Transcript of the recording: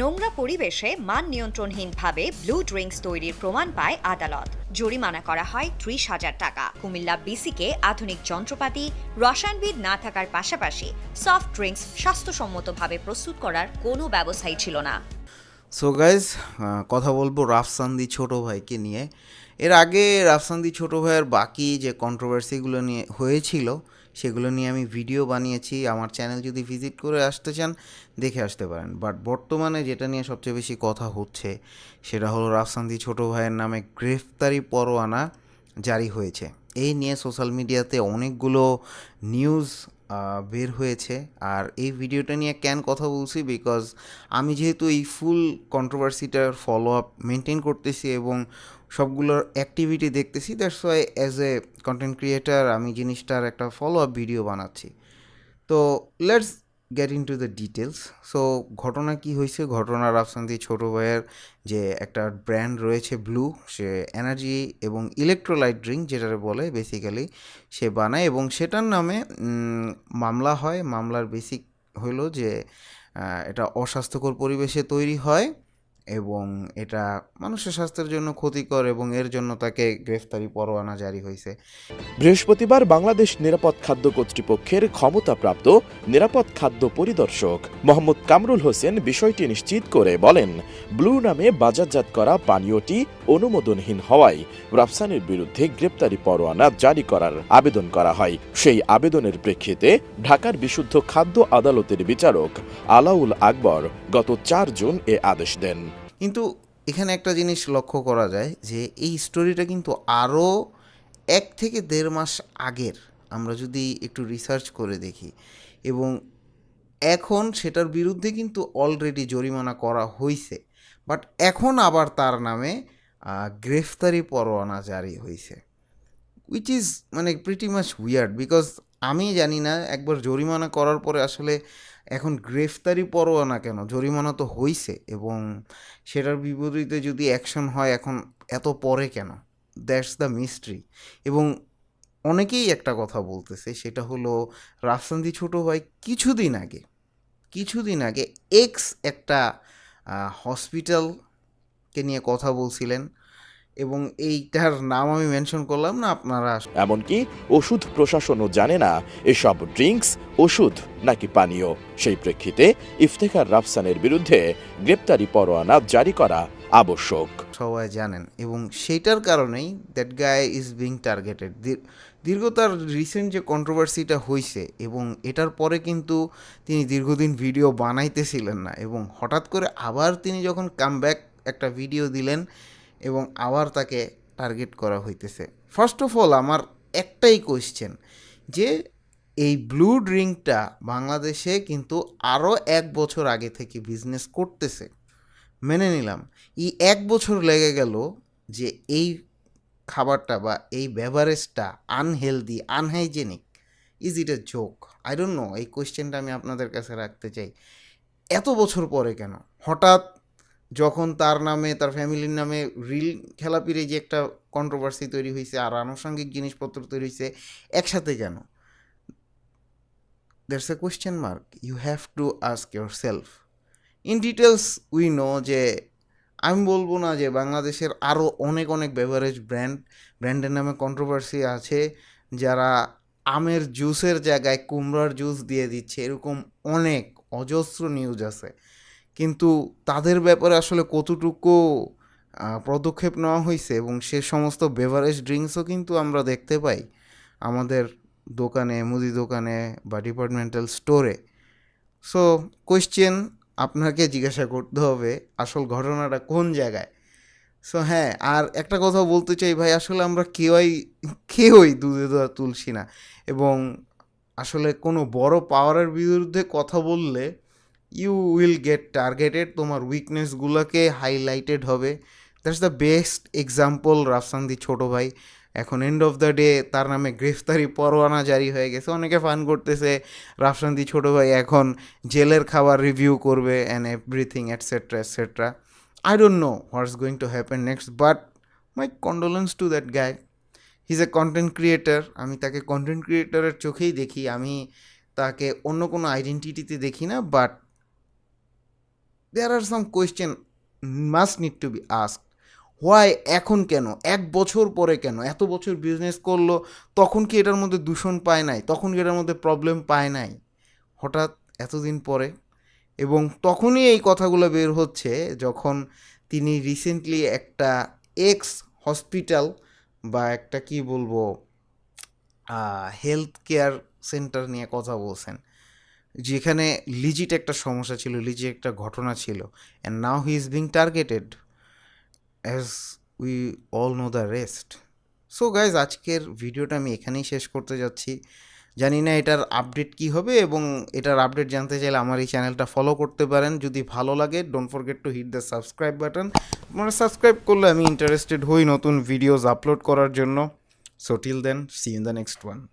নোংরা পরিবেশে মান নিয়ন্ত্রণহীনভাবে ব্লু ড্রিঙ্কস তৈরির প্রমাণ পায় আদালত। জরিমানা করা হয় ত্রিশ হাজার টাকা। কুমিল্লা বিসিকে আধুনিক যন্ত্রপাতি, রসায়নবিদ না থাকার পাশাপাশি সফট ড্রিঙ্কস স্বাস্থ্যসম্মতভাবে প্রস্তুত করার কোনো ব্যবস্থাই ছিল না। সো গাইজ কথা বলব রাফসান্দি ছোট ভাইকে নিয়ে। এর আগে রাফসান্দি ছোট ভাইয়ের বাকি যে কন্ট্রোভার্সিগুলো নিয়ে হয়েছিল সেগুলো নিয়ে আমি ভিডিও বানিয়েছি। আমার চ্যানেল যদি ভিজিট করে আসতে চান, দেখে আসতে পারেন। বাট বর্তমানে যেটা নিয়ে সবচেয়ে বেশি কথা হচ্ছে, সেটা হলো রাফসান্দি ছোট ভাইয়ের নামে গ্রেফতারি পরোয়ানা জারি হয়েছে। এই নিয়ে সোশ্যাল মিডিয়াতে অনেকগুলো নিউজ বের হয়েছে। আর এই ভিডিওটা নিয়ে কেন কথা বলছি? বিকজ আমি যেহেতু এই ফুল কন্ট্রোভার্সিটার ফলো আপ মেনটেন করতেছি এবং সবগুলোর অ্যাক্টিভিটি দেখতেছি that's why as a content creator আমি জিনিসটার একটা ফলো আপ ভিডিও বানাচ্ছি। তো let's get into the details so ঘটনা কি হয়েছে? ঘটনা রাফসান্দি ছোটো ভাইয়ের যে একটা ব্র্যান্ড রয়েছে ব্লু সে এনার্জি এবং ইলেকট্রোলাইট ড্রিঙ্ক যেটা বলে বেসিক্যালি সে বানায় এবং সেটার নামে মামলা হয়। মামলার বেসিক হলো যে এটা অস্বাস্থ্যকর পরিবেশে তৈরি হয়। এবং এটা মানুষের স্বাস্থ্যের জন্য ক্ষতিকর এবং এর জন্য তাকে গ্রেফতারি পরোয়ানা জারি হয়েছে। বৃহস্পতিবার বাংলাদেশ নিরাপদ খাদ্য কর্তৃপক্ষের ক্ষমতাপ্রাপ্ত নিরাপদ খাদ্য পরিদর্শক মোহাম্মদ কামরুল হোসেন বিষয়টি নিশ্চিত করে বলেন, ব্লু নামে বাজারজাত করা পানীয়টি অনুমোদনহীন হওয়ায় রাফসানের বিরুদ্ধে গ্রেপ্তারি পরোয়ানা জারি করার আবেদন করা হয়। সেই আবেদনের প্রেক্ষিতে ঢাকার বিশুদ্ধ খাদ্য আদালতের বিচারক আলাউল আকবর গত চার জুন এ আদেশ দেন। কিন্তু এখানে একটা জিনিস লক্ষ্য করা যায় যে এই স্টোরিটা কিন্তু আরও এক থেকে দেড় মাস আগের, আমরা যদি একটু রিসার্চ করে দেখি। এবং এখন সেটার বিরুদ্ধে কিন্তু অলরেডি জরিমানা করা হয়েছে বাট এখন আবার তার নামে গ্রেফতারি পরোয়ানা জারি হয়েছে উইচ ইজ মানে প্রিটি মাচ উইয়ার্ড বিকজ আমি জানি না, একবার জরিমানা করার পরে আসলে এখন গ্রেফতারি পরোয়ানা কেন? জরিমানা তো হইছে এবং সেটার বিপরীতে যদি অ্যাকশন হয় এখন এত পরে কেন? দ্যাটস দ্য মিস্ট্রি এবং অনেকেই একটা কথা বলতেছে, সেটা হলো রাফসান্দি ছোট ভাই কিছুদিন আগে কিছুদিন আগে এক্স একটা হসপিটালকে নিয়ে কথা বলছিলেন। এবং এইটার নাম আমি মেনশন করলাম না আপনারা এমনকি ওষুধ প্রশাসনও জানে না এসব ড্রিঙ্কস ওষুধ নাকি পানীয়। সেই প্রেক্ষিতে ইফতেখার রাফসানের বিরুদ্ধে গ্রেপ্তারি পরোয়ানা জারি করা আবশ্যক। সবাই জানেন এবং সেইটার কারণেই দ্যাট গায় ইজ বিং টার্গেটেড দীর্ঘ তার রিসেন্ট যে কন্ট্রোভার্সিটা হয়েছে এবং এটার পরে কিন্তু তিনি দীর্ঘদিন ভিডিও বানাইতেছিলেন না এবং হঠাৎ করে আবার তিনি যখন কামব্যাক একটা ভিডিও দিলেন এবং আবার তাকে টার্গেট করা হইতেছে। ফার্স্ট অফ অল আমার একটাই কোয়েশ্চেন যে এই ব্লু ড্রিঙ্কটা বাংলাদেশে কিন্তু আরও এক বছর আগে থেকে বিজনেস করতেছে। মেনে নিলাম, এই এক বছর লেগে গেল যে এই খাবারটা বা এই বেভারেজটা unhealthy unhygienic is it a joke I don't know এই কোয়েশ্চেনটা আমি আপনাদের কাছে রাখতে চাই। এত বছর পরে কেন? হঠাৎ যখন তার নামে, তার ফ্যামিলির নামে রিল খেলাপিরে যে একটা কন্ট্রোভার্সি তৈরি হয়েছে আর আনুষঙ্গিক জিনিসপত্র তৈরি হয়েছে একসাথে কেন? That's a question mark you have to ask yourself in details we know যে, আমি বলব না যে বাংলাদেশের আরও অনেক অনেক বেভারেজ ব্র্যান্ড ব্র্যান্ডের নামে কন্ট্রোভার্সি আছে, যারা আমের জুসের জায়গায় কুমড়ার জুস দিয়ে দিচ্ছে, এরকম অনেক অজস্র নিউজ আছে। কিন্তু তাদের ব্যাপারে আসলে কতটুকু পদক্ষেপ নেওয়া হয়েছে এবং সে সমস্ত বেভারেজ ড্রিঙ্কসও কিন্তু আমরা দেখতে পাই আমাদের দোকানে, মুদি দোকানে বা ডিপার্টমেন্টাল স্টোরে সো কোয়েশ্চেন আপনাকে জিজ্ঞাসা করতে হবে, আসল ঘটনাটা কোন জায়গায়? সো হ্যাঁ আর একটা কথা বলতে চাই ভাই, আসলে আমরা কেউই কেউই দুধে দেওয়া তুলসী না এবং আসলে কোনো বড় পাওয়ারের বিরুদ্ধে কথা বললে ইউ উইল গেট টার্গেটেড তোমার উইকনেসগুলোকে হাইলাইটেড হবে। That's the best example Rafsan the ছোটো ভাই। এখন এন্ড অফ দ্য ডে তার নামে গ্রেফতারি পরোয়ানা জারি হয়ে গেছে। অনেকে ফান করতেছে রাফসান্দি ছোটো ভাই এখন জেলের খাবার রিভিউ করবে and everything etcetera etcetera I don't know what's going to happen next but my condolence to that guy his a content creator আমি তাকে কন্টেন্ট ক্রিয়েটারের চোখেই দেখি। আমি তাকে অন্য কোনো আইডেন্টিটিতে দেখি না but there are some question must need to be ask why এখন কেন? এক বছর পরে কেন? এত বছর বিজনেস করল, তখন কি এটার মধ্যে দূষণ পায় নাই? তখন কি এটার মধ্যে প্রবলেম পায় নাই? হঠাৎ এতদিন পরে এবং তখনই এই কথাগুলো বের হচ্ছে যখন তিনি রিসেন্টলি একটা এক্স হসপিটাল বা একটা কি বলব হেলথ কেয়ার সেন্টার নিয়ে কথা বলছেন। যেখানে লিজিট একটা সমস্যা ছিল, লিজিট একটা ঘটনা ছিল। And now he is being targeted as we all know the rest so guys আজকের ভিডিওটা আমি এখানেই শেষ করতে যাচ্ছি। জানি না এটার আপডেট কি হবে এবং এটার আপডেট জানতে চাইলে আমার এই চ্যানেলটা ফলো করতে পারেন। যদি ভালো লাগে don't forget to hit the subscribe button মানে সাবস্ক্রাইব করলে আমি ইন্টারেস্টেড হই নতুন ভিডিওস আপলোড করার জন্য। So till then see in the next one